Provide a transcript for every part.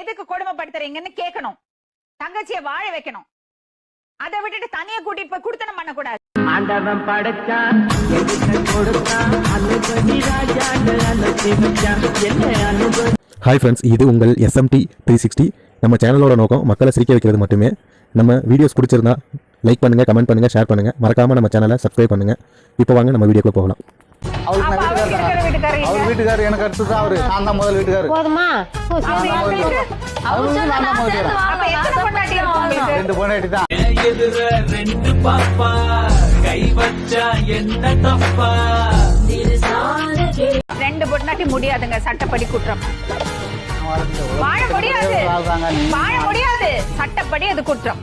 எதுக்கு கொடுமைப்படுத்துறீங்கன்னு கேட்கணும் தங்கச்சிய வாழ வைக்கணும். அதை விட்டுட்டு தனியா கூட்டிட்டு போய் குடுத்தனம் பண்ணக்கூடாது. ஆண்டவன் படைச்சான் கொடுத்தான் அனுபவி என்ன அனுபவி ஹாய் ஃப்ரெண்ட்ஸ் இது உங்கள் எஸ்எம்டி த்ரீ சிக்ஸ்டி நம்ம சேனலோட நோக்கம் மக்களை சிரிக்க வைக்கிறது மட்டுமே. நம்ம வீடியோஸ் பிடிச்சிருந்தா லைக் பண்ணுங்கள் கமெண்ட் பண்ணுங்கள் ஷேர் பண்ணுங்கள் மறக்காமல் நம்ம சேனலை சப்ஸ்கிரைப் பண்ணுங்கள் இப்போ வாங்க நம்ம வீடியோக்குள்ள போகலாம். நான்? வீட்டுக்காரர் எனக்கு அடுத்து தான் அவரு. நான் தான் முதல் வீட்டுக்காரு போதுமா? வந்து நான் தான் எத்தனை பொண்டாட்டி இருக்கும் உங்களுக்கு? ரெண்டு பொண்டாட்டி ரெண்டு பொண்டாட்டி முடியாதுங்க சட்டப்படி குற்றம். வாழ முடியாது. வாழ முடியாது. சட்டப்படி அது குற்றம்.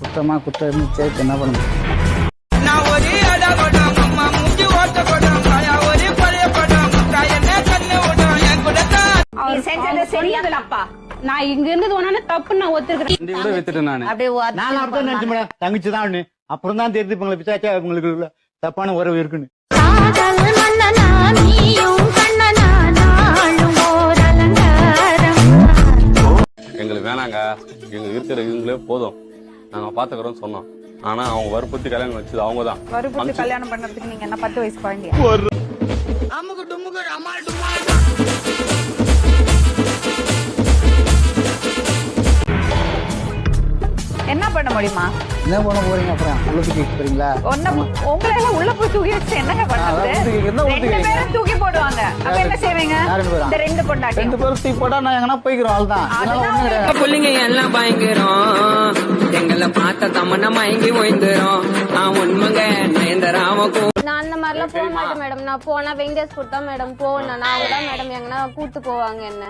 குற்றமா குற்றம் என்ன பண்ண நீ சரியா தப்பா நான் இங்க இருந்தது ஒண்ணு தப்பு நான் ஒத்துக்கிறேன். இந்த கூட வித்துட்டேன் நானு. அப்படியே நான் அப்படிதான் நினைச்சு மேடம். தங்கச்சி தான் அப்புறம் தான் தெரியுது உங்களை பிசாச்சா உங்களுக்கு தப்பான உறவு இருக்குன்னு. எங்களுக்கு வேணாங்க. எங்க இருக்கிற இவங்களே போதும். நாங்க பாத்துக்கிறோம் சொன்னோம். ஆனா அவங்க வற்புறுத்தி கல்யாணம் வச்சது அவங்க தான் வறுபட்டு கல்யாணம் பண்றதுக்கு நீங்க என்ன பத்து வயசு குழந்தையா? பண்ண முடியுமா? என்ன பண்ண போறீங்க அப்புறம்? உள்ள தூக்கி போறீங்களா? ஒன்ன உங்களை எல்லாம் உள்ள போய் தூக்கி வச்சு என்னங்க என்ன ரெண்டு? பேரும் தூக்கி போடுவாங்க. அப்ப என்ன செய்வீங்க? இந்த ரெண்டு பொண்டாட்டி ரெண்டு பேரும் தூக்கி போட்டா நான் எங்கன்னா போய்க்கிறோம் அவ்வளவுதான். புள்ளிங்க எல்லாம் பயங்கரம். எங்களை பார்த்த தமன மயங்கி ஓய்ந்துரும். நான் உண்மைங்க நேந்தராம நான் அந்த மாதிரிலாம் போக மாட்டேன் மேடம். நான் போனா வெங்கடேஷ் கொடுத்தா மேடம் போவேன் நான் தான் மேடம் எங்கன்னா கூட்டு போவாங்க என்ன.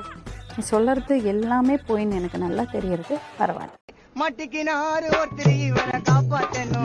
நீ சொல்றது எல்லாமே போயின்னு எனக்கு நல்லா தெரியறது பரவாயில்ல. மட்டிக்கினாரு ஒருத்தர் இவரை காப்பாத்தன